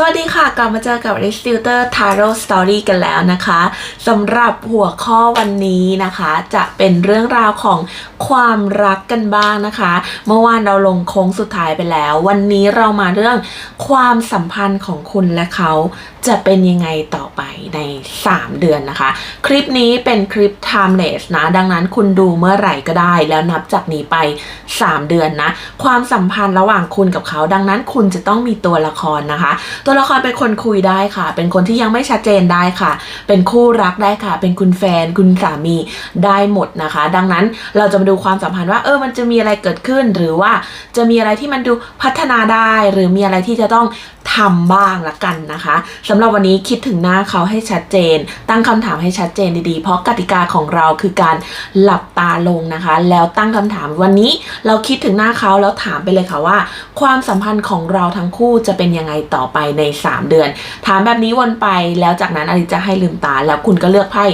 สวัสดีค่ะ กลับมาเจอกับ r e s t i l t e r Tarot Story กันแล้วนะคะสำหรับหัวข้อวันนี้นะคะ จะเป็นเรื่องราวของความรักกันบ้างนะคะ เมื่อวานเราลงโค้งสุดท้ายไปแล้ว วันนี้เรามาเรื่องความสัมพันธ์ของคุณและเขาจะเป็นยังไงต่อไปใน 3 เดือนนะคะ คลิปนี้เป็นคลิป timeless นะ ดังนั้นคุณดูเมื่อไหร่ก็ได้ แล้วนับจากนี้ไป 3 เดือนนะ ความสัมพันธ์ระหว่างคุณกับเขา ดังนั้นคุณจะต้องมีตัวละครนะคะ ตัวละครเป็นคนคุยได้ค่ะ เป็นคนที่ยังไม่ชัดเจนได้ค่ะ เป็นคู่รักได้ค่ะ เป็นคุณแฟน คุณสามีได้หมดนะคะ ดังนั้นเราจะมาดูความสัมพันธ์ว่าเออมันจะมีอะไรเกิดขึ้น หรือว่าจะมีอะไรที่มันดูพัฒนาได้ หรือมีอะไรที่จะต้องทำบ้างละกันนะคะสำหรับวันนี้คิดถึงหน้าเขาให้ชัดเจน ตั้งคำถามให้ชัดเจนดีๆ เพราะกติกาของเราคือการหลับตาลงนะคะ แล้วตั้งคำถามวันนี้เราคิดถึงหน้าเขาแล้วถามไปเลยค่ะว่า ความสัมพันธ์ของเราทั้งคู่จะเป็นยังไงต่อไปใน 3 เดือน ถามแบบนี้วนไปแล้วจากนั้นอลิจะให้ลืมตา แล้วคุณก็เลือกไพ่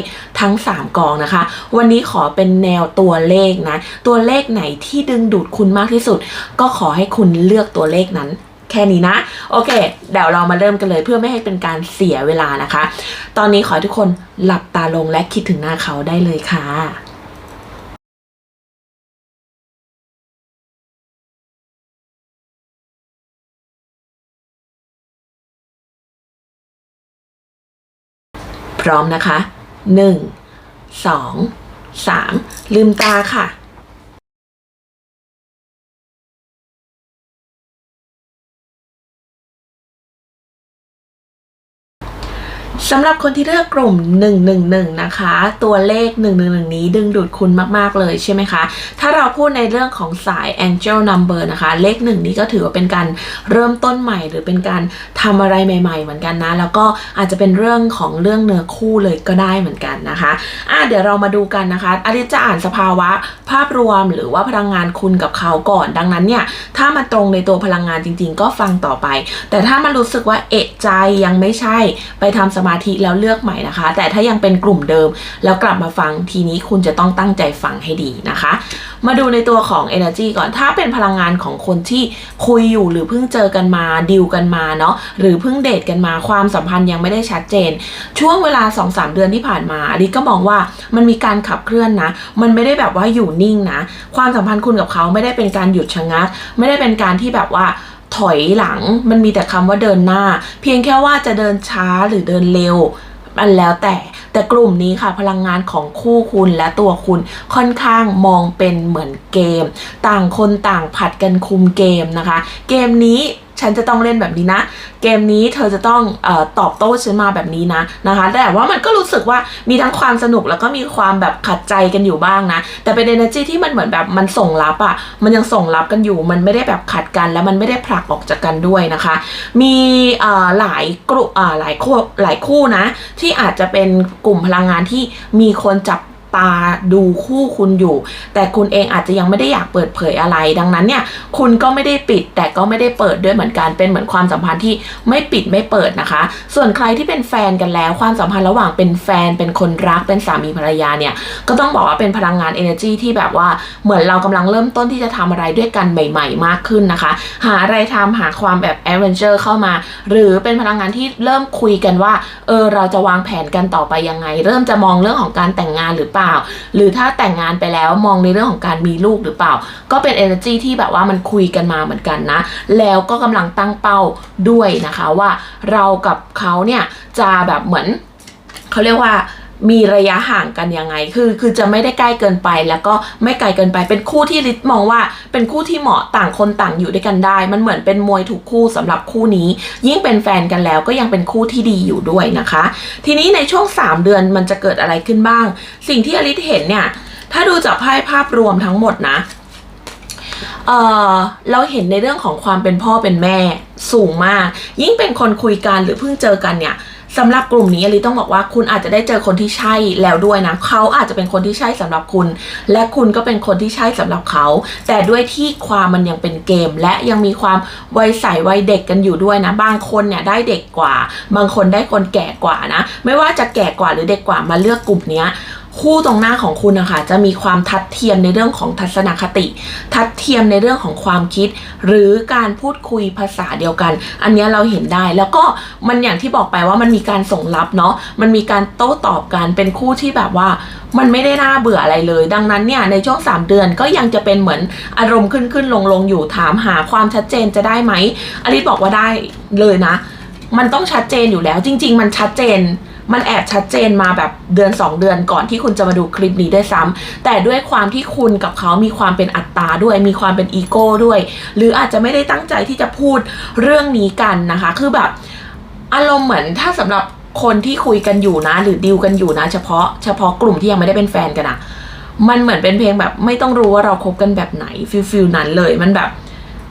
ทั้ง 3กองนะคะ วันนี้ขอเป็นแนวตัวเลขนะ ตัวเลขไหนที่ดึงดูดคุณมากที่สุด ก็ขอให้คุณเลือกตัวเลขนั้น แค่นี้นะ โอเค เดี๋ยวเรามาเริ่มกันเลยเพื่อไม่ให้เป็นการเสียเวลานะคะ ตอนนี้ขอให้ทุกคนหลับตาลงและคิดถึงหน้าเขาได้เลยค่ะพร้อมนะคะ 1 2 3 ลืมตาค่ะ สำหรับคนที่เลือกกลุ่ม 111 นะคะ ตัวเลข 111 นี้ดึงดูดคุณมาก ๆ เลยใช่ไหมคะ ถ้าเราพูดในเรื่องของสาย Angel Number นะคะ เลข 1 นี้ก็ถือว่าเป็นการเริ่มต้นใหม่ หรือเป็นการทำอะไรใหม่ ๆ เหมือนกันนะ แล้วก็อาจจะเป็นเรื่องของเรื่องเนื้อคู่เลยก็ได้เหมือนกันนะคะอะเดี๋ยวเรามาดูกันนะคะอลิจะอ่านสภาวะภาพรวมหรือว่าพลังงานคุณกับเขาก่อน ดังนั้นเนี่ยถ้ามันตรงในตัวพลังงานจริง ๆ ก็ฟังต่อไป แต่ถ้ามันรู้สึกว่าเอะใจยังไม่ใช่ไปทำสมาธิแล้วเลือกใหม่นะคะ แต่ถ้ายังเป็นกลุ่มเดิมแล้วกลับมาฟังทีนี้คุณจะต้องตั้งใจฟังให้ดีนะคะ มาดูในตัวของ energy ก่อนถ้าเป็นพลังงานของคนที่คุยอยู่หรือเพิ่งเจอกันมาดิวกันมาเนาะหรือเพิ่งเดทกันมาความสัมพันธ์ยังไม่ได้ชัดเจน ช่วงเวลา 2-3 เดือนที่ผ่านมาอลิก็มองว่ามันมีการขับเคลื่อนนะ มันไม่ได้แบบว่าอยู่นิ่งนะ ความสัมพันธ์คุณกับเขาไม่ได้เป็นการหยุดชะงัก ไม่ได้เป็นการที่แบบว่า ถอยหลังมันมีแต่คำว่าเดินหน้า เพียงแค่ว่าจะเดินช้าหรือเดินเร็วมันแล้วแต่แต่กลุ่มนี้ค่ะพลังงานของคู่คุณและตัวคุณค่อนข้างมองเป็นเหมือนเกม ต่างคนต่างผัดกันคุมเกมนะคะ เกมนี้ ฉันจะต้องเล่นแบบนี้นะ เกมนี้เธอจะต้องอตอบโต้ฉันมาแบบนี้นะนะคะ แต่ว่ามันก็รู้สึกว่ามีทั้งความสนุกแล้วก็มีความแบบขัดใจกันอยู่บ้างนะ แต่เป็น energy ที่มันเหมือนแบบมันส่งรับอะ่ะ มันยังส่งรับกันอยู่ มันไม่ได้แบบขัดกัน แล้วมันไม่ได้ผลักออกจากกันด้วยนะคะ มีหลายกลุ่มหลายคู่หลายคู่นะ ที่อาจจะเป็นกลุ่มพลังงานที่มีคนจับ ตาดูคู่คุณอยู่ แต่คุณเองอาจจะยังไม่ได้อยากเปิดเผยอะไร ดังนั้นเนี่ยคุณก็ไม่ได้ปิดแต่ก็ไม่ได้เปิดด้วยเหมือนกันเป็นเหมือนความสัมพันธ์ที่ไม่ปิดไม่เปิดนะคะ ส่วนใครที่เป็นแฟนกันแล้ว ความสัมพันธ์ระหว่างเป็นแฟนเป็นคนรักเป็นสามีภรรยาเนี่ยก็ต้องบอกว่าเป็นพลังงาน energy ที่แบบว่าเหมือนเรากำลังเริ่มต้นที่จะทำอะไรด้วยกันใหม่ ๆ มากขึ้นนะคะ หาอะไรทำหาความแบบ adventure เข้ามา หรือเป็นพลังงานที่เริ่มคุยกันว่าเออเราจะวางแผนกันต่อไปยังไง เริ่มจะมองเรื่องของการแต่งงานหรือเปล่าหรือถ้าแต่งงานไปแล้วมองในเรื่องของการมีลูกหรือเปล่า ก็เป็น energy ที่แบบว่ามันคุยกันมาเหมือนกันนะ แล้วก็กำลังตั้งเป้าด้วยนะคะว่าเรากับเขาเนี่ยจะแบบเหมือนเขาเรียกว่า มีระยะห่างกันยังไง คือคือจะไม่ได้ใกล้เกินไปแล้วก็ไม่ไกลเกินไป เป็นคู่ที่ลิศมองว่า เป็นคู่ที่เหมาะต่างคนต่างอยู่ด้วยกันได้ มันเหมือนเป็นมวยถูกคู่สำหรับคู่นี้ ยิ่งเป็นแฟนกันแล้วก็ยังเป็นคู่ที่ดีอยู่ด้วยนะคะ ทีนี้ในช่วง 3 เดือนมันจะเกิดอะไรขึ้นบ้าง สิ่งที่อลิศเห็นเนี่ย ถ้าดูจากไพ่ภาพรวมทั้งหมดนะเออเราเห็นในเรื่องของความเป็นพ่อเป็นแม่สูงมาก ยิ่งเป็นคนคุยกันหรือเพิ่งเจอกันเนี่ย สำหรับกลุ่มนี้อลิต้องบอกว่าคุณอาจจะได้เจอคนที่ใช่แล้วด้วยนะเขาอาจจะเป็นคนที่ใช่สำหรับคุณ และคุณก็เป็นคนที่ใช่สำหรับเขา แต่ด้วยที่ความมันยังเป็นเกม และยังมีความวัยใสวัยเด็กกันอยู่ด้วยนะ บางคนเนี่ยได้เด็กกว่า บางคนได้คนแก่กว่านะ ไม่ว่าจะแก่กว่าหรือเด็กกว่ามาเลือกกลุ่มเนี้ย คู่ตรงหน้าของคุณนะคะจะมีความทัดเทียมในเรื่องของทัศนคติ ทัดเทียมในเรื่องของความคิด หรือการพูดคุยภาษาเดียวกัน อันนี้เราเห็นได้แล้วก็มันอย่างที่บอกไปว่ามันมีการส่งรับเนาะมันมีการโต้ตอบกันเป็นคู่ที่แบบว่า มันไม่ได้น่าเบื่ออะไรเลย ดังนั้นเนี่ยในช่วง 3 เดือนก็ยังจะเป็นเหมือนอารมณ์ขึ้นขึ้นลงลงอยู่ถามหาความชัดเจนจะได้ไหมอลิสบอกว่าได้เลยนะ มันต้องชัดเจนอยู่แล้ว จริง ๆ มันชัดเจน มันแอบชัดเจนมาแบบเดือน 2 เดือนก่อนที่คุณจะมาดูคลิปนี้ได้วยซ้ำแต่ด้วยความที่คุณกับเขามีความเป็นอัตตาด้วย มีความเป็นอีโก้ด้วย หรืออาจจะไม่ได้ตั้งใจที่จะพูดเรื่องนี้กันนะคะ คือแบบอารมณ์เหมือนถ้าสำหรับคนที่คุยกันอยู่นะ หรือดิวกันอยู่นะ เฉพาะเฉพาะกลุ่มที่ยังไม่ได้เป็นแฟนกันอะมันเหมือนเป็นเพลงแบบไม่ต้องรู้ว่าเราคบกันแบบไหนฟิลฟิลนั้นเลยมันแบบ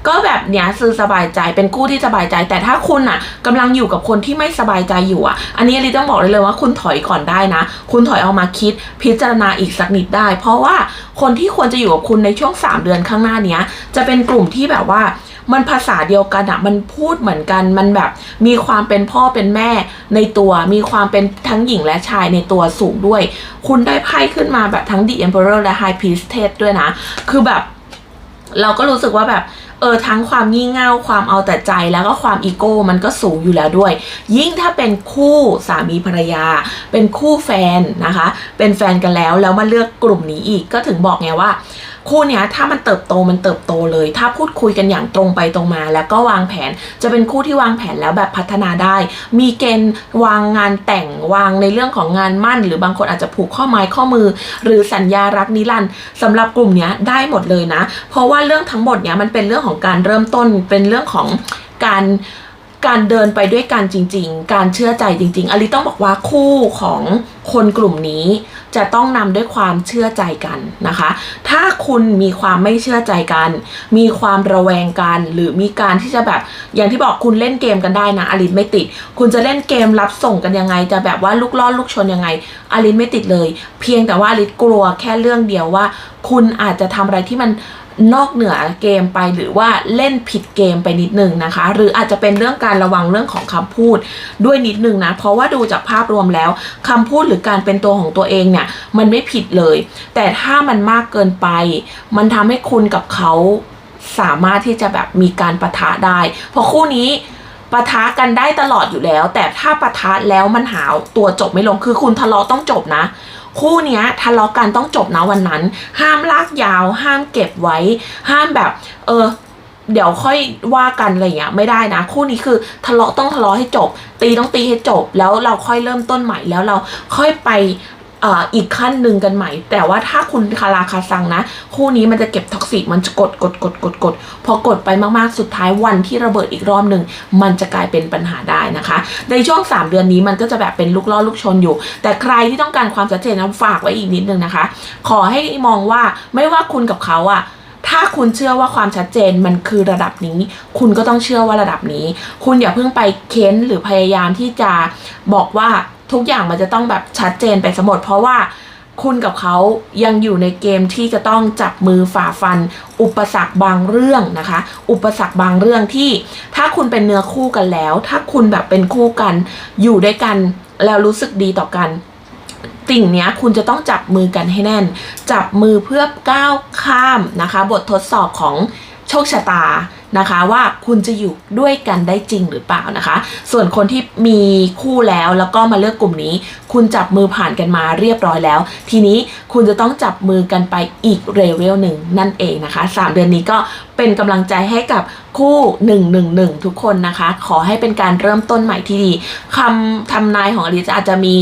ก็แบบเนี้ยซื้อสบายใจเป็นคู่ที่สบายใจ แต่ถ้าคุณอะกำลังอยู่กับคนที่ไม่สบายใจอยู่อะ อันนี้ลิต้องบอกเลยเลยว่าคุณถอยก่อนได้นะ คุณถอยเอามาคิดพิจารณาอีกสักนิดได้ เพราะว่าคนที่ควรจะอยู่กับคุณในช่วง 3 เดือนข้างหน้าเนี้ย จะเป็นกลุ่มที่แบบว่ามันภาษาเดียวกันอะมันพูดเหมือนกัน มันแบบมีความเป็นพ่อเป็นแม่ในตัว มีความเป็นทั้งหญิงและชายในตัวสูงด้วย คุณได้ไพ่ขึ้นมาแบบทั้ง The Emperor และ High Priestess ด้วยนะ คือแบบ เราก็รู้สึกว่าแบบ เออทั้งความงี่เง่าความเอาแต่ใจแล้วก็ความอีโก้มันก็สูงอยู่แล้วด้วย ยิ่งถ้าเป็นคู่สามีภรรยา เป็นคู่แฟนนะคะ เป็นแฟนกันแล้วแล้วมาเลือกกลุ่มนี้อีกก็ถึงบอกไงว่า คู่เนี้ยถ้ามันเติบโตมันเติบโตเลย ถ้าพูดคุยกันอย่างตรงไปตรงมา แล้วก็วางแผนจะเป็นคู่ที่วางแผนแล้วแบบพัฒนาได้ มีเกณฑ์วางงานแต่งวางในเรื่องของงานมั่น หรือบางคนอาจจะผูกข้อไม้ข้อมือ หรือสัญญารักนิรันดร์สำหรับกลุ่มเนี้ยได้หมดเลยนะ เพราะว่าเรื่องทั้งหมดเนี้ยมันเป็นเรื่องของการเริ่มต้นเป็นเรื่องของการ การเดินไปด้วยกันจริง ๆ การเชื่อใจจริง ๆอลิต้องบอกว่าคู่ของคนกลุ่มนี้ จะต้องนำด้วยความเชื่อใจกันนะคะ ถ้าคุณมีความไม่เชื่อใจกัน มีความระแวงกัน หรือมีการที่จะแบบ อย่างที่บอกคุณเล่นเกมกันได้นะอลินไม่ติด คุณจะเล่นเกมรับส่งกันยังไง จะแบบว่าลูกล่อลูกชนยังไงอลินไม่ติดเลย เพียงแต่ว่าอลินกลัวแค่เรื่องเดียวว่า คุณอาจจะทำอะไรที่มัน นอกเหนือเกมไปหรือว่าเล่นผิดเกมไปนิดนึงนะคะ หรืออาจจะเป็นเรื่องการระวังเรื่องของคำพูดด้วยนิดนึงนะ เพราะว่าดูจากภาพรวมแล้วคำพูดหรือการเป็นตัวของตัวเองเนี่ยมันไม่ผิดเลย แต่ถ้ามันมากเกินไป มันทำให้คุณกับเขาสามารถที่จะแบบมีการประทะได้ เพราะคู่นี้ปะทะกันได้ตลอดอยู่แล้ว แต่ถ้าปะทะแล้วมันหาตัวจบไม่ลงคือคุณทะเลาะต้องจบนะ คู่เนี้ยทะเลาะกันต้องจบนะวันนั้น ห้ามลากยาว ห้ามเก็บไว้ ห้ามแบบ เออเดี๋ยวค่อยว่ากันอะไรอย่างเงี้ยไม่ได้นะ คู่นี้คือทะเลาะต้องทะเลาะให้จบ ตีต้องตีให้จบ แล้วเราค่อยเริ่มต้นใหม่แล้วเราค่อยไป อีกขั้นหนึ่งกันใหม่ แต่ว่าถ้าคุณคาราคาซังนะ คู่นี้มันจะเก็บท็อกซิกมันจะกดกดกดกดกดพอกดไปมากๆสุดท้ายวันที่ระเบิดอีกรอบหนึ่งมันจะกลายเป็นปัญหาได้นะคะ ในช่วง 3 เดือนนี้มันก็จะแบบเป็นลูกล่อลูกชนอยู่ แต่ใครที่ต้องการความชัดเจนนะฝากไว้อีกนิดนึงนะคะ ขอให้มองว่าไม่ว่าคุณกับเขาอะถ้าคุณเชื่อว่าความชัดเจนมันคือระดับนี้ คุณก็ต้องเชื่อว่าระดับนี้ คุณอย่าเพิ่งไปเค้นหรือพยายามที่จะบอกว่า ทุกอย่างมันจะต้องแบบชัดเจนไปสมดเพราะว่าคุณกับเขายังอยู่ในเกมที่จะต้องจับมือฝ่าฟัน อุปสรรคบางเรื่องนะคะ อุปสรรคบางเรื่องที่ถ้าคุณเป็นเนื้อคู่กันแล้ว ถ้าคุณแบบเป็นคู่กัน อยู่ด้วยกันแล้วรู้สึกดีต่อกันสิ่งนี้คุณจะต้องจับมือกันให้แน่น จับมือเพื่อก้าวข้ามนะคะ บททดสอบของโชคชะตา นะคะว่าคุณจะอยู่ด้วยกันได้จริงหรือเปล่านะคะ ส่วนคนที่มีคู่แล้วแล้วก็มาเลือกกลุ่มนี้ คุณจับมือผ่านกันมาเรียบร้อยแล้ว ทีนี้คุณจะต้องจับมือกันไปอีกเรเวลหนึ่งนั่นเองนะคะ 3 เดือนนี้ก็เป็นกำลังใจให้กับคู่ 111 ทุกคนนะคะ ขอให้เป็นการเริ่มต้นใหม่ที่ดีคำทำนายของอลิซอาจจะมี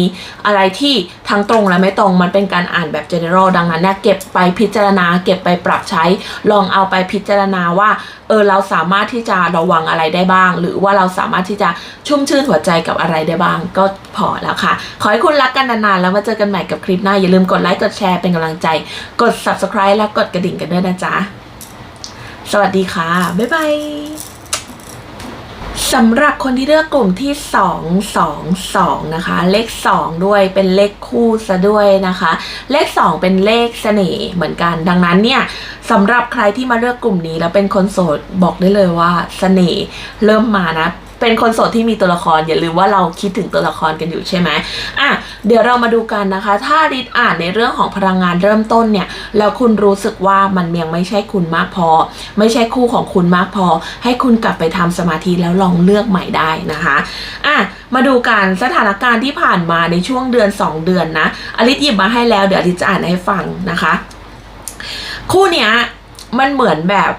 อะไรที่ทั้งตรงและไม่ตรงมันเป็นการอ่านแบบ general ดังนั้นเนี่ยเก็บไปพิจารณา เก็บไปปรับใช้ ลองเอาไปพิจารณาว่าเออเราสามารถที่จะระวังอะไรได้บ้าง หรือว่าเราสามารถที่จะชุ่มชื่นหัวใจกับอะไรได้บ้าง ก็พอแล้วค่ะ ขอให้คุณรักกันนานๆแล้วมาเจอกันใหม่กับคลิปหน้าอย่าลืมกดไลค์กดแชร์เป็นกำลังใจ กด subscribe และกดกระดิ่งกันด้วยนะจ๊ะ สวัสดีค่ะ บ๊ายบายสำหรับคนที่เลือกกลุ่มที่2 2 2นะคะ เลข2ด้วยเป็นเลขคู่ซะด้วยนะคะ เลข2เป็นเลขเสน่ห์เหมือนกัน ดังนั้นเนี่ยสำหรับใครที่มาเลือกกลุ่มนี้แล้วเป็นคนโสดบอกได้เลยว่าเสน่ห์เริ่มมานะ เป็นคนโสดที่มีตัวละครอย่าลืมว่าเราคิดถึงตัวละครกันอยู่ใช่ไหมอะเดี๋ยวเรามาดูกันนะคะ ถ้าริดอ่านในเรื่องของพลังงานเริ่มต้นเนี่ยแล้วคุณรู้สึกว่ามันยังไม่ใช่คุณมากพอ ไม่ใช่คู่ของคุณมากพอ ให้คุณกลับไปทำสมาธิแล้วลองเลือกใหม่ได้นะคะอะมาดูกันสถานการณ์ที่ผ่านมาในช่วงเดือน 2 เดือนนะอลิซหยิบมาให้แล้วเดี๋ยวอลิซจะอ่านให้ฟังนะคะ คู่เนี้ยมันเหมือนแบบ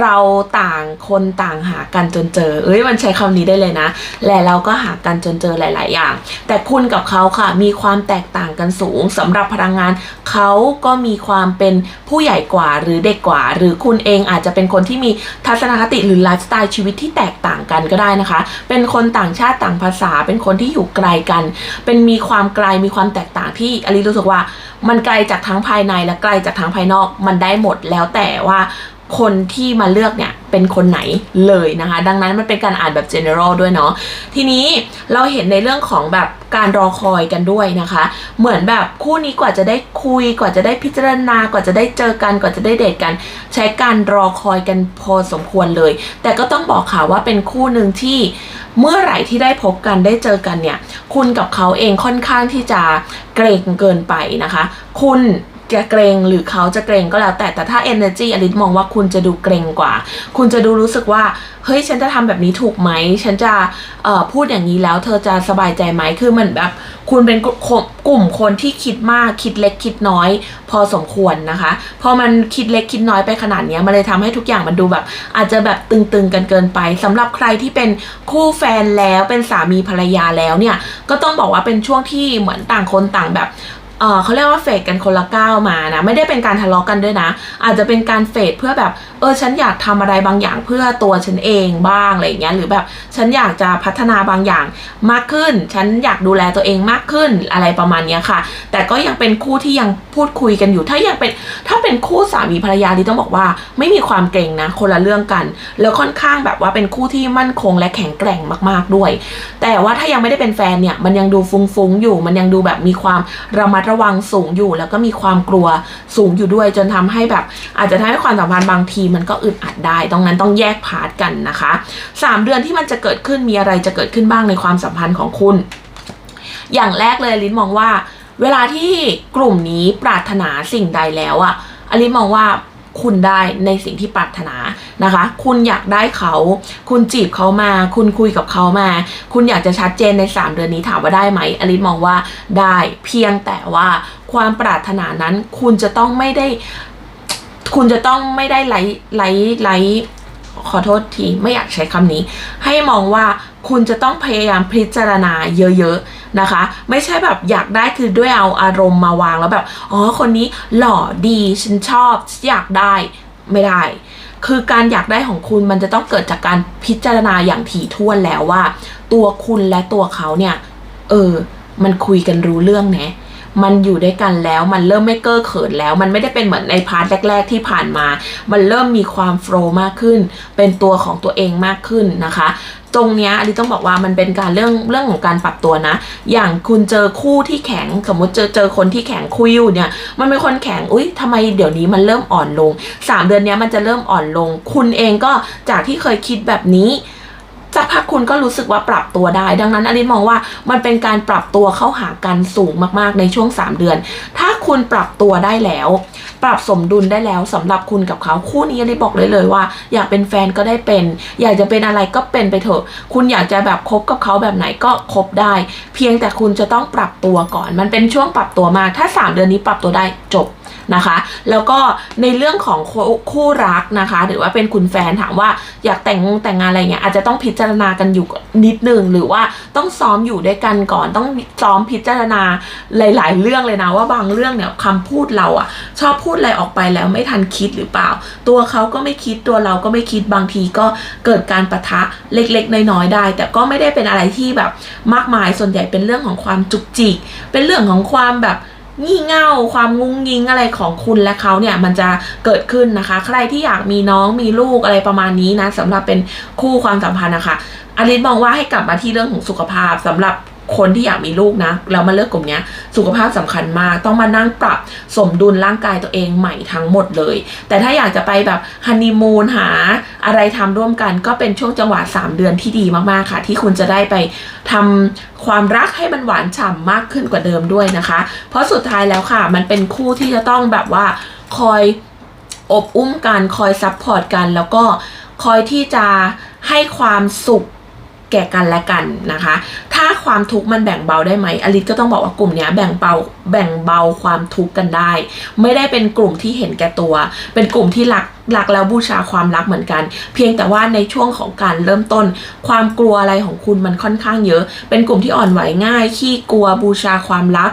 เราต่างคนต่างหากันจนเจอ เอ้ยมันใช้คำนี้ได้เลยนะ และเราก็หากันจนเจอหลาย ๆ อย่าง แต่คุณกับเขาค่ะ มีความแตกต่างกันสูงสำหรับพลังงานเขาก็มีความเป็นผู้ใหญ่กว่าหรือเด็กกว่า หรือคุณเองอาจจะเป็นคนที่มีทัศนคติหรือไลฟ์สไตล์ชีวิตที่แตกต่างกันก็ได้นะคะ เป็นคนต่างชาติต่างภาษา เป็นคนที่อยู่ไกลกัน เป็นมีความไกลมีความแตกต่างที่อลิรู้สึกว่า มันไกลจากทั้งภายในและไกลจากทั้งภายนอกมันได้หมดแล้วแต่ว่า คนที่มาเลือกเนี่ยเป็นคนไหนเลยนะคะ ดังนั้นมันเป็นการอ่านแบบ general ด้วยเนาะทีนี้เราเห็นในเรื่องของแบบการรอคอยกันด้วยนะคะ เหมือนแบบคู่นี้กว่าจะได้คุยกว่าจะได้พิจารณากว่าจะได้เจอกันกว่าจะได้เดทกัน ใช้การรอคอยกันพอสมควรเลย แต่ก็ต้องบอกค่ะว่าเป็นคู่หนึ่งที่เมื่อไหร่ที่ได้พบกันได้เจอกันเนี่ย คุณกับเขาเองค่อนข้างที่จะเกรงเกินไปนะคะ คุณ จะเกรงหรือเขาจะเกรงก็แล้วแต่แต่ถ้า energy อลิสมองว่าคุณจะดูเกรงกว่า คุณจะดูรู้สึกว่า เฮ้ย ฉันจะทำแบบนี้ถูกไหม ฉันจะพูดอย่างนี้แล้ว เธอจะสบายใจไหมคือมันแบบ คุณเป็นกลุ่มคนที่คิดมากคิดเล็กคิดน้อย พอสมควรนะคะพอมันคิดเล็กคิดน้อยไปขนาดนี้มันเลยทำให้ทุกอย่างมันดูแบบ อาจจะแบบตึงๆกันเกินไปสำหรับใครที่เป็นคู่แฟนแล้วเป็นสามีภรรยาแล้วเนี่ยก็ต้องบอกว่าเป็นช่วงที่เหมือนต่างคนต่างแบบ เออเขาเรียกว่าเฟดกันคนละก้าวมานะ ไม่ได้เป็นการทะเลาะกันด้วยนะ อาจจะเป็นการเฟดเพื่อแบบ เออ ฉันอยากทำอะไรบางอย่างเพื่อตัวฉันเองบ้างอะไรอย่างเงี้ย หรือแบบ ฉันอยากจะพัฒนาบางอย่างมากขึ้น ฉันอยากดูแลตัวเองมากขึ้นอะไรประมาณนี้ค่ะ แต่ก็ยังเป็นคู่ที่ยังพูดคุยกันอยู่ ถ้ายังเป็น ถ้าเป็นคู่สามีภรรยาที่ต้องบอกว่า ไม่มีความเกรงนะ คนละเรื่องกัน แล้วค่อนข้างแบบว่าเป็นคู่ที่มั่นคงและแข็งแกร่งมากๆด้วย แต่ว่าถ้ายังไม่ได้เป็นแฟนเนี่ย มันยังดูฟุ้งๆอยู่ มันยังดูแบบมีความระมัดระวังสูงอยู่ แล้วก็มีความกลัวสูงอยู่ด้วย จนทำให้แบบ อาจจะทำให้ความสัมพันธ์บางทีมันก็อึดอัดได้ ตรงนั้นต้องแยกพาร์ทกันนะคะสามเดือนที่มันจะเกิดขึ้นมีอะไรจะเกิดขึ้นบ้างในความสัมพันธ์ของคุณ อย่างแรกเลยลิ้นมองว่า เวลาที่กลุ่มนี้ปรารถนาสิ่งใดแล้วอะอลินมองว่า คุณได้ในสิ่งที่ปรารถนานะคะ คุณอยากได้เขา คุณจีบเขามา คุณคุยกับเขามา คุณอยากจะชัดเจนใน 3 เดือนนี้ถามว่าได้ไหมอลิสมองว่าได้เพียงแต่ว่าความปรารถนานั้นคุณจะต้องไม่ได้ คุณจะต้องไม่ได้ไลท์ไลท์ไลท์ขอโทษทีไม่อยากใช้คำนี้ ให้มองว่า คุณจะต้องพยายามพิจารณาเยอะๆนะคะ ไม่ใช่แบบอยากได้คือด้วยเอาอารมณ์มาวางแล้วแบบอ๋อคนนี้หล่อดีฉันชอบอยากได้ไม่ได้ คือการอยากได้ของคุณมันจะต้องเกิดจากการพิจารณาอย่างถี่ถ้วนแล้วว่า ตัวคุณและตัวเขาเนี่ย เออ มันคุยกันรู้เรื่องนะมันอยู่ด้วยกันแล้วมันเริ่มไม่เก้อเขินแล้ว มันไม่ได้เป็นเหมือนในพาร์ทแรก ๆ ที่ผ่านมา มันเริ่มมีความโฟล์มากขึ้น เป็นตัวของตัวเองมากขึ้นนะคะ ตรงเนี้ยอลิต้องบอกว่ามันเป็นการเรื่องเรื่องของการปรับตัวนะ อย่างคุณเจอคู่ที่แข็งสมมติเจอเจอคนที่แข็งคุยอยู่เนี่ย มันเป็นคนแข็งอุ้ยทำไมเดี๋ยวนี้มันเริ่มอ่อนลง 3 เดือนเนี้ยมันจะเริ่มอ่อนลง คุณเองก็จากที่เคยคิดแบบนี้ สักพักคุณก็รู้สึกว่าปรับตัวได้ ดังนั้นอลิสมองว่ามันเป็นการปรับตัวเข้าหากันสูงมากๆในช่วง 3 เดือน ถ้าคุณปรับตัวได้แล้ว ปรับสมดุลได้แล้วสำหรับคุณกับเขาคู่นี้อลิสบอกเลยเลยว่า อยากเป็นแฟนก็ได้เป็น อยากจะเป็นอะไรก็เป็นไปเถอะ คุณอยากจะแบบคบกับเขาแบบไหนก็คบได้ เพียงแต่คุณจะต้องปรับตัวก่อน มันเป็นช่วงปรับตัวมากถ้า 3 เดือนนี้ปรับตัวได้จบ นะคะ แล้วก็ในเรื่องของคู่คู่รักนะคะ หรือว่าเป็นคุณแฟนถามว่าอยากแต่งงงแต่งงานอะไรเงี้ยอาจจะต้องพิจารณากันอยู่นิดนึงหรือว่าต้องซ้อมอยู่ด้วยกันก่อน ต้องซ้อมพิจารณาหลาย ๆ เรื่องเลยนะว่าบางเรื่องเนี่ยคำพูดเราอะชอบพูดอะไรออกไปแล้วไม่ทันคิดหรือเปล่า ตัวเขาก็ไม่คิดตัวเราก็ไม่คิดบางทีก็เกิดการประทะเล็ก ๆ น้อย ๆ ได้ แต่ก็ไม่ได้เป็นอะไรที่แบบมากมายส่วนใหญ่เป็นเรื่องของความจุกจิก เป็นเรื่องของความแบบ งี่เง่าความงุ้งยิงอะไรของคุณและเขาเนี่ยมันจะเกิดขึ้นนะคะ ใครที่อยากมีน้องมีลูกอะไรประมาณนี้นะสำหรับเป็นคู่ความสัมพันธ์นะคะอลิสมองว่าให้กลับมาที่เรื่องของสุขภาพสำหรับ คนที่อยากมีลูกนะแล้วมาเลือกกลุ่มนี้สุขภาพสำคัญมากต้องมานั่งปรับสมดุลร่างกายตัวเองใหม่ทั้งหมดเลย แต่ถ้าอยากจะไปแบบฮันนีมูนหาอะไรทำร่วมกันก็เป็นช่วงจังหวะ 3 เดือนที่ดีมากๆค่ะ ที่คุณจะได้ไปทำความรักให้มันหวานฉ่ำมากขึ้นกว่าเดิมด้วยนะคะ เพราะสุดท้ายแล้วค่ะ มันเป็นคู่ที่จะต้องแบบว่าคอยอบอุ้มกัน คอยซัพพอร์ตกัน แล้วก็คอยที่จะให้ความสุข แก่กันและกันนะคะ ถ้าความทุกข์มันแบ่งเบาได้ไหมอลิศก็ต้องบอกว่ากลุ่มนี้แบ่งเบาแบ่งเบาความทุกข์กันได้ ไม่ได้เป็นกลุ่มที่เห็นแก่ตัว เป็นกลุ่มที่รักรักแล้วบูชาความรักเหมือนกัน เพียงแต่ว่าในช่วงของการเริ่มต้น ความกลัวอะไรของคุณมันค่อนข้างเยอะ เป็นกลุ่มที่อ่อนไหวง่ายขี้กลัวบูชาความรัก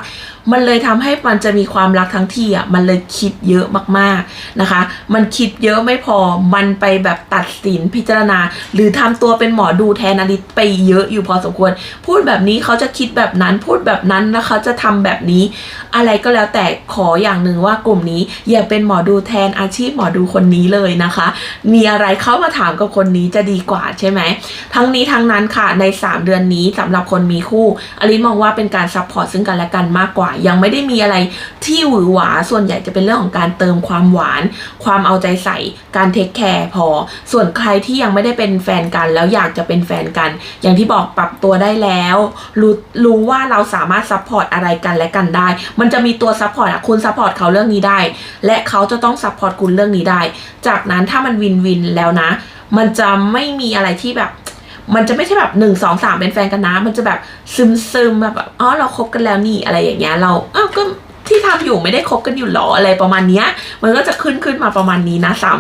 มันเลยทำให้มันจะมีความรักทั้งที่อะมันเลยคิดเยอะมากๆนะคะ มันคิดเยอะไม่พอมันไปแบบตัดสินพิจารณา หรือทำตัวเป็นหมอดูแทนอลิสไปเยอะอยู่พอสมควร พูดแบบนี้เขาจะคิดแบบนั้นพูดแบบนั้นแล้วเขาจะทำแบบนี้ อะไรก็แล้วแต่ขออย่างหนึ่งว่ากลุ่มนี้ อย่าเป็นหมอดูแทนอาชีพหมอดูคนนี้เลยนะคะ มีอะไรเข้ามาถามกับคนนี้จะดีกว่าใช่ไหมทั้งนี้ทั้งนั้นค่ะใน 3 เดือนนี้สำหรับคนมีคู่อลิสมองว่าเป็นการซัพพอร์ตซึ่งกันและกันมากกว่ายังไม่ได้มีอะไรที่หวือหวาส่วนใหญ่จะเป็นเรื่องของการเติมความหวาน ความเอาใจใส่ การเทคแคร์พอ ส่วนใครที่ยังไม่ได้เป็นแฟนกันแล้วอยากจะเป็นแฟนกัน อย่างที่บอกปรับตัวได้แล้ว รู้รู้ว่าเราสามารถซัพพอร์ตอะไรกันและกันได้ มันจะมีตัวซัพพอร์ตอะคุณซัพพอร์ตเขาเรื่องนี้ได้ และเขาจะต้องซัพพอร์ตคุณเรื่องนี้ได้ จากนั้นถ้ามันวินวินแล้วนะ มันจะไม่มีอะไรที่แบบ มันจะไม่ใช่แบบหนึ่งสองสามเป็นแฟนกันนะ มันจะแบบซึมซึมแบบอ๋อเราคบกันแล้วนี่อะไรอย่างเงี้ยเราอ้าวก็ที่ทำอยู่ไม่ได้คบกันอยู่หรออะไรประมาณเนี้ย มันก็จะขึ้นขึ้นมาประมาณนี้นะสาม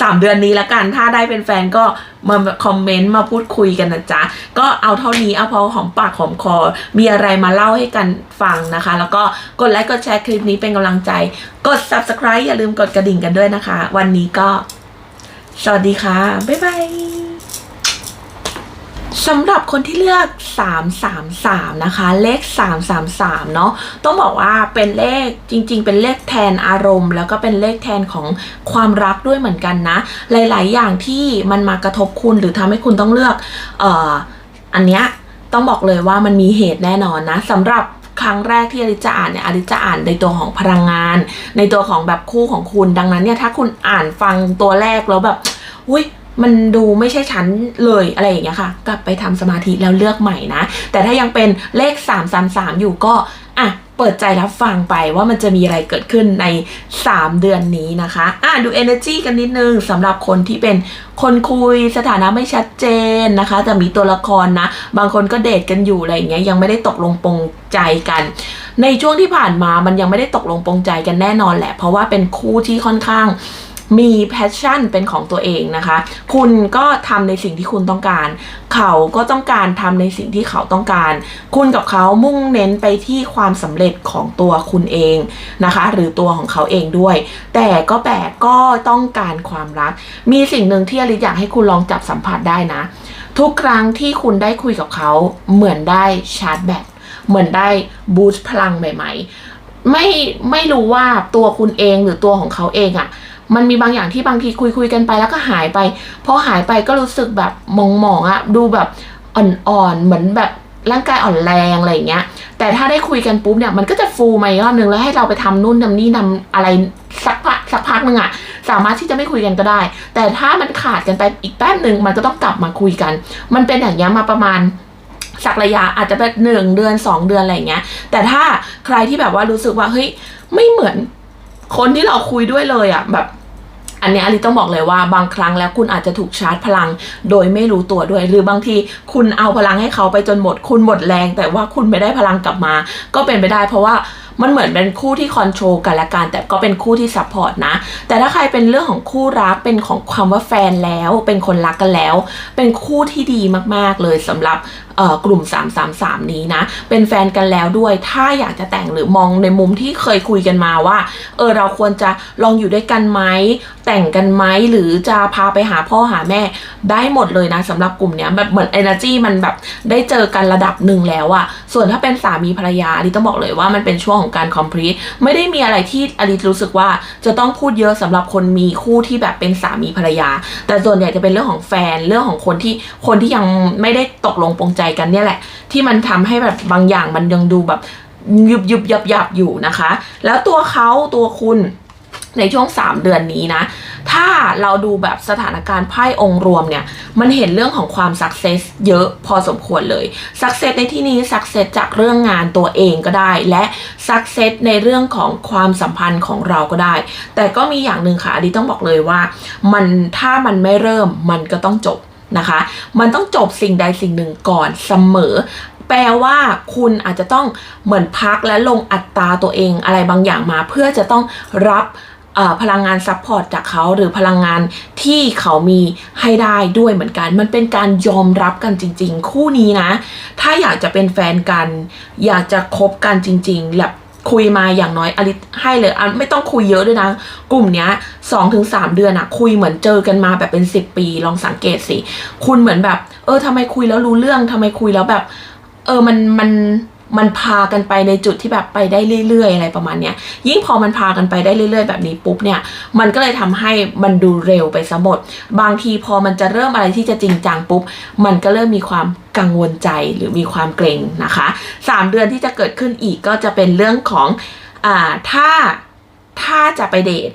สามเดือนนี้ละกัน ถ้าได้เป็นแฟนก็มาคอมเมนต์มาพูดคุยกันนะจ๊ะ ก็เอาเท่านี้เอาพอหอมปากหอมคอ มีอะไรมาเล่าให้กันฟังนะคะ แล้วก็กดไลค์กดแชร์คลิปนี้เป็นกำลังใจ กด subscribe อย่าลืมกดกระดิ่งกันด้วยนะคะ วันนี้ก็ สวัสดีค่ะ บ๊ายบาย สำหรับคนที่เลือก 333 นะคะ เลข 333 เนาะต้องบอกว่าเป็นเลขจริง ๆ เป็นเลขแทนอารมณ์ แล้วก็เป็นเลขแทนของความรักด้วยเหมือนกันนะ หลาย ๆ อย่างที่มันมากระทบคุณหรือทำให้คุณต้องเลือกเอ่ออันเนี้ยต้องบอกเลยว่ามันมีเหตุแน่นอนนะสำหรับครั้งแรกที่อลิจะอ่านเนี่ยอลิจะอ่านในตัวของพลังงาน ในตัวของแบบคู่ของคุณดังนั้นเนี่ยถ้าคุณอ่านฟังตัวแรกแล้วแบบอุ้ย มันดูไม่ใช่ฉันเลยอะไรอย่างเงี้ยค่ะ กลับไปทำสมาธิแล้วเลือกใหม่นะ แต่ถ้ายังเป็นเลข 3 3 3 อยู่ก็อะเปิดใจรับฟังไปว่ามันจะมีอะไรเกิดขึ้นใน 3 เดือนนี้นะคะอะดู energy กันนิดนึงสำหรับคนที่เป็นคนคุยสถานะไม่ชัดเจนนะคะแต่มีตัวละครนะ บางคนก็เดทกันอยู่อะไรอย่างเงี้ยยังไม่ได้ตกลงปงใจกัน ในช่วงที่ผ่านมามันยังไม่ได้ตกลงปงใจกันแน่นอนแหละ เพราะว่าเป็นคู่ที่ค่อนข้าง มีแพชชั่นเป็นของตัวเองนะคะ คุณก็ทำในสิ่งที่คุณต้องการ เขาก็ต้องการทำในสิ่งที่เขาต้องการ คุณกับเขามุ่งเน้นไปที่ความสำเร็จของตัวคุณเองนะคะ หรือตัวของเขาเองด้วย แต่ก็แปลกก็ต้องการความรัก มีสิ่งหนึ่งที่อลิซอยากให้คุณลองจับสัมผัสได้นะ ทุกครั้งที่คุณได้คุยกับเขาเหมือนได้ชาร์จแบตเหมือนได้บูสต์พลังใหม่ ๆ ไม่ไม่รู้ว่าตัวคุณเองหรือตัวของเขาเองอะ่ะ มันมีบางอย่างที่บางทีคุยคุยกันไปแล้วก็หายไปพอหายไปก็รู้สึกแบบมองมองๆอะดูแบบอ่อนๆเหมือนแบบร่างกายอ่อนแรงอะไรอย่างเงี้ย แต่ถ้าได้คุยกันปุ๊บเนี่ยมันก็จะฟูมาอีกรอบนึงแล้วให้เราไปทำนู่นทำนี่ทำอะไรสักพักสักพักนึงอะสามารถที่จะไม่คุยกันก็ได้ แต่ถ้ามันขาดกันไปอีกแป๊บหนึ่งมันก็ต้องกลับมาคุยกัน มันเป็นอย่างเงี้ยมาประมาณสักระยะอาจจะเป็นหนึ่งเดือนสองเดือนอะไรอย่างเงี้ย แต่ถ้าใครที่แบบว่ารู้สึกว่าเฮ้ยไม่เหมือนคนที่เราคุยด้วยเลยอะแบบ อันนี้อลิต้องบอกเลยว่าบางครั้งแล้วคุณอาจจะถูกชาร์จพลัง โดยไม่รู้ตัวด้วย หรือบางทีคุณเอาพลังให้เขาไปจนหมด คุณหมดแรง แต่ว่าคุณไม่ได้พลังกลับมา ก็เป็นไปได้ เพราะว่ามันเหมือนเป็นคู่ที่คอนโทรลกันและกัน แต่ก็เป็นคู่ที่ซัพพอร์ตนะ แต่ถ้าใครเป็นเรื่องของคู่รักเป็นของความว่าแฟนแล้ว เป็นคนรักกันแล้ว เป็นคู่ที่ดีมากๆเลยสำหรับเอ่อกลุ่ม 333 นี้นะ เป็นแฟนกันแล้วด้วย ถ้าอยากจะแต่งหรือมองในมุมที่เคยคุยกันมาว่า เออเราควรจะลองอยู่ด้วยกันไหม แต่งกันไหมหรือจะพาไปหาพ่อหาแม่ได้หมดเลยนะสำหรับกลุ่มเนี้ยแบบเหมือน energy มันแบบได้เจอกันระดับหนึ่งแล้วอะส่วนถ้าเป็นสามีภรรยาอลิต้องบอกเลยว่ามันเป็นช่วงของการ complete ไม่ได้มีอะไรที่อลิรู้สึกว่าจะต้องพูดเยอะสำหรับคนมีคู่ที่แบบเป็นสามีภรรยา แต่ส่วนใหญ่จะเป็นเรื่องของแฟนเรื่องของคนที่คนที่ยังไม่ได้ตกลงปรงใจกันเนี่ยแหละ ที่มันทำให้แบบบางอย่างมันยังดูแบบยุบยุบยับยับอยู่นะคะ แล้วตัวเขาตัวคุณ ในช่วง 3 เดือนนี้นะ ถ้าเราดูแบบสถานการณ์ไพ่องค์รวมเนี่ย มันเห็นเรื่องของความสักเซสเยอะพอสมควรเลยสักเซสในที่นี้สักเซสจากเรื่องงานตัวเองก็ได้ และสักเซสในเรื่องของความสัมพันธ์ของเราก็ได้ แต่ก็มีอย่างหนึ่งค่ะอดีต้องบอกเลยว่า มันถ้ามันไม่เริ่มมันก็ต้องจบนะคะ มันต้องจบสิ่งใดสิ่งหนึ่งก่อนเสมอแปลว่าคุณอาจจะต้องเหมือนพักและลงอัตราตัวเองอะไรบางอย่างมา เพื่อจะต้องรับ พลังงานซัพพอร์ตจากเขาหรือพลังงานที่เขามีให้ได้ด้วยเหมือนกัน มันเป็นการยอมรับกันจริง ๆ คู่นี้นะ ถ้าอยากจะเป็นแฟนกัน อยากจะคบกันจริง ๆ แบบคุยมาอย่างน้อยอลิสให้เลยอไม่ต้องคุยเยอะด้วยนะ กลุ่มเนี้ยสองถึงสามเดือนอะคุยเหมือนเจอกันมาแบบเป็นสิบปี ลองสังเกตสิ คุณเหมือนแบบ เออทำไมคุยแล้วรู้เรื่องทำไมคุยแล้วแบบ เออมันมัน มันพากันไปในจุดที่แบบไปได้เรื่อยๆ อะไรประมาณเนี้ยยิ่งพอมันพากันไปได้เรื่อย ๆ แบบนี้ปุ๊บเนี่ยมันก็เลยทำให้มันดูเร็วไปซะหมด บางทีพอมันจะเริ่มอะไรที่จะจริงจังปุ๊บ มันก็เริ่มมีความกังวลใจหรือมีความเกรงนะคะสามเดือนที่จะเกิดขึ้นอีกก็จะเป็นเรื่องของอ่าถ้าถ้าจะไปเดท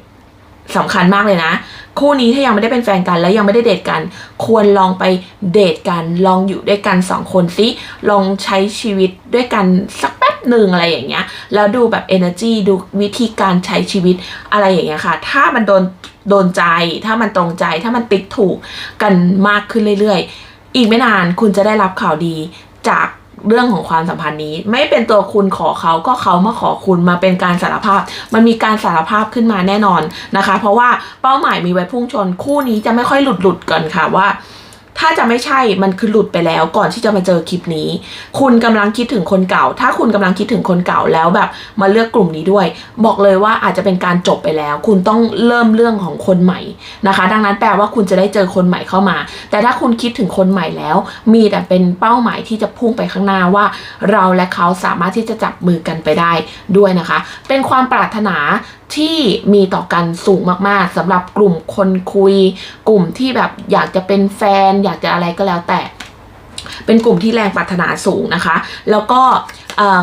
สำคัญมากเลยนะ คู่นี้ถ้ายังไม่ได้เป็นแฟนกัน แล้วยังไม่ได้เดทกัน ควรลองไปเดทกันลองอยู่ด้วยกันสองคนสิลองใช้ชีวิตด้วยกันสักแป๊บหนึ่งอะไรอย่างเงี้ยแล้วดูแบบ energy ดูวิธีการใช้ชีวิตอะไรอย่างเงี้ยค่ะ ถ้ามันโดนโดนใจ ถ้ามันตรงใจ ถ้ามันติ๊กถูกกันมากขึ้นเรื่อยๆ อีกไม่นานคุณจะได้รับข่าวดีจาก เรื่องของความสัมพันธ์นี้ ไม่เป็นตัวคุณขอเขาก็เขามาขอคุณมาเป็นการสารภาพ มันมีการสารภาพขึ้นมาแน่นอนนะคะ เพราะว่าเป้าหมายมีไว้พุ่งชนคู่นี้จะไม่ค่อยหลุดหลุดๆกันค่ะว่า ถ้าจะไม่ใช่มันคือหลุดไปแล้วก่อนที่จะมาเจอคลิปนี้ คุณกำลังคิดถึงคนเก่า ถ้าคุณกำลังคิดถึงคนเก่าแล้วแบบมาเลือกกลุ่มนี้ด้วย บอกเลยว่าอาจจะเป็นการจบไปแล้ว คุณต้องเริ่มเรื่องของคนใหม่นะคะ ดังนั้นแปลว่าคุณจะได้เจอคนใหม่เข้ามา แต่ถ้าคุณคิดถึงคนใหม่แล้ว มีแต่เป็นเป้าหมายที่จะพุ่งไปข้างหน้าว่า เราและเขาสามารถที่จะจับมือกันไปได้ด้วยนะคะ เป็นความปรารถนาที่มีต่อกันสูงมากๆสำหรับกลุ่มคนคุย กลุ่มที่แบบอยากจะเป็นแฟนอยากจะอะไรก็แล้วแต่ เป็นกลุ่มที่แรงปรารถนาสูงนะคะ แล้วก็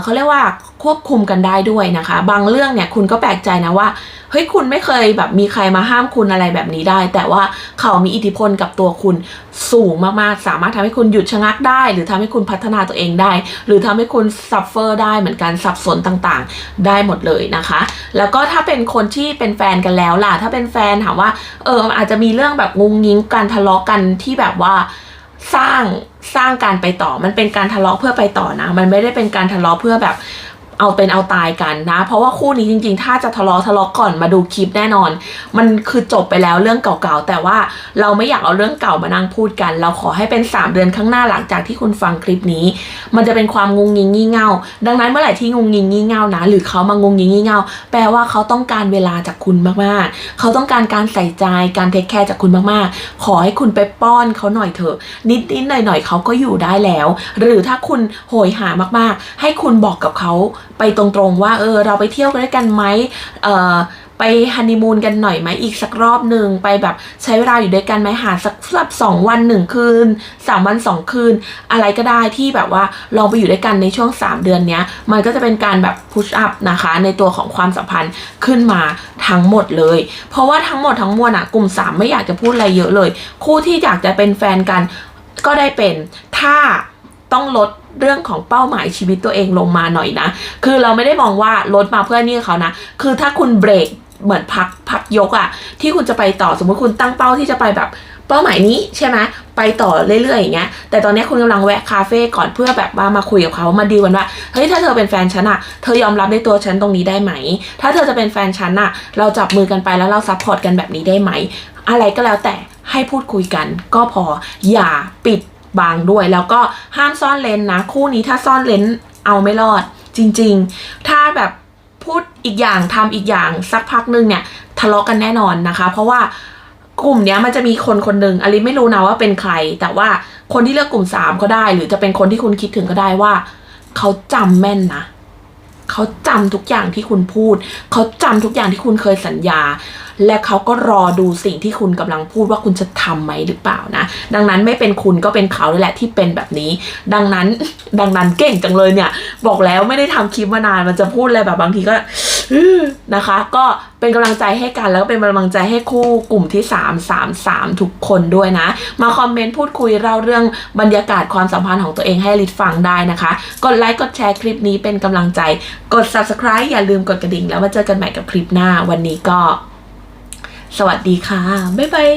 เขาเรียกว่าควบคุมกันได้ด้วยนะคะ บางเรื่องเนี่ยคุณก็แปลกใจนะว่าเฮ้ยคุณไม่เคยแบบมีใครมาห้ามคุณอะไรแบบนี้ได้ แต่ว่าเขามีอิทธิพลกับตัวคุณสูงมากๆ สามารถทำให้คุณหยุดชะงักได้ หรือทำให้คุณพัฒนาตัวเองได้ หรือทำให้คุณซัฟเฟอร์ได้เหมือนกันสับสนต่างๆ ได้หมดเลยนะคะ แล้วก็ถ้าเป็นคนที่เป็นแฟนกันแล้วล่ะ ถ้าเป็นแฟนถามว่าเอออาจจะมีเรื่องแบบงุงงิ้งการทะเลาะกันที่แบบว่าสร้าง สร้างการไปต่อ มันเป็นการทะเลาะเพื่อไปต่อนะ มันไม่ได้เป็นการทะเลาะเพื่อแบบ เอาเป็นเอาตายกันนะ เพราะว่าคู่นี้จริงๆ ถ้าจะทะเลาะทะเลาะก่อนมาดูคลิปแน่นอน มันคือจบไปแล้วเรื่องเก่าๆ แต่ว่าเราไม่อยากเอาเรื่องเก่ามานั่งพูดกัน เราขอให้เป็น 3 เดือนข้างหน้าหลังจากที่คุณฟังคลิปนี้ มันจะเป็นความงงงิงงี่เง่า ดังนั้นเมื่อไหร่ที่งงงิงงี่เง่านะ หรือเขามางงงิงงี่เง่า แปลว่าเขาต้องการเวลาจากคุณมากๆ เขาต้องการการใส่ใจการเทคแคร์จากคุณมากๆ ขอให้คุณไปป้อนเขาหน่อยเถอะ นิดๆหน่อยๆเขาก็อยู่ได้แล้ว หรือถ้าคุณโหยหามากๆ ให้คุณบอกกับเขา ไปตรงๆว่าเออเราไปเที่ยวกันด้วยกันไหมเอ่อไปฮันนีมูนกันหน่อยไหมอีกสักรอบหนึ่งไปแบบใช้เวลาอยู่ด้วยกันไหมหาสักสักสองวันหนึ่งคืนสามวันสองคืน อะไรก็ได้ที่แบบว่าลองไปอยู่ด้วยกันในช่วง 3 เดือนเนี้ย มันก็จะเป็นการแบบพุชอัพนะคะ ในตัวของความสัมพันธ์ขึ้นมาทั้งหมดเลย เพราะว่าทั้งหมดทั้งมวลอะกลุ่ม 3 ไม่อยากจะพูดอะไรเยอะเลย คู่ที่อยากจะเป็นแฟนกันก็ได้เป็นถ้า ต้องลดเรื่องของเป้าหมายชีวิตตัวเองลงมาหน่อยนะ คือเราไม่ได้มองว่าลดมาเพื่อนี่เขานะ คือถ้าคุณเบรกเหมือนพักพักยกอะที่คุณจะไปต่อสมมติคุณตั้งเป้าที่จะไปแบบเป้าหมายนี้ใช่ไหมไปต่อเรื่อยๆอย่างเงี้ย แต่ตอนนี้คุณกำลังแวะคาเฟ่ก่อนเพื่อแบบว่ามาคุยกับเขามาดีกันว่าเฮ้ยถ้าเธอเป็นแฟนฉันอะเธอยอมรับในตัวฉันตรงนี้ได้ไหม ถ้าเธอจะเป็นแฟนฉันอะเราจับมือกันไปแล้วเราซัพพอร์ตกันแบบนี้ได้ไหม อะไรก็แล้วแต่ให้พูดคุยกันก็พออย่าปิด บังด้วย แล้วก็ห้ามซ่อนเลนนะ คู่นี้ถ้าซ่อนเลนเอาไม่รอด จริง ๆ ถ้าแบบพูดอีกอย่างทำอีกอย่างสักพักหนึงเนี่ยทะเลาะกันแน่นอนนะคะ เพราะว่ากลุ่มเนี้ยมันจะมีคนคนหนึ่งอลิไม่รู้นะว่าเป็นใคร แต่ว่าคนที่เลือกกลุ่มสามก็ได้ หรือจะเป็นคนที่คุณคิดถึงก็ได้ว่า เขาจำแม่นนะเขาจำทุกอย่างที่คุณพูด เขาจำทุกอย่างที่คุณเคยสัญญาและเขาก็รอดูสิ่งที่คุณกำลังพูดว่าคุณจะทำไหมหรือเปล่านะ ดังนั้นไม่เป็นคุณก็เป็นเขาเลยแหละที่เป็นแบบนี้ ดังนั้นดังนั้นเก่งจังเลยเนี่ย บอกแล้วไม่ได้ทำคลิปมานานมันจะพูดอะไรแบบบางทีก็นะคะ ก็เป็นกำลังใจให้กันแล้วก็เป็นกำลังใจให้คู่กลุ่มที่ 3 3 3 ทุกคนด้วยนะ มาคอมเมนต์พูดคุยเล่าเรื่องบรรยากาศความสัมพันธ์ของตัวเองให้ลิดฟังได้นะคะ กดไลค์กดแชร์คลิปนี้เป็นกำลังใจ กด subscribe อย่าลืมกดกระดิ่งแล้วมาเจอกันใหม่กับคลิปหน้าวันนี้ก็ สวัสดีค่ะ บ๊ายบาย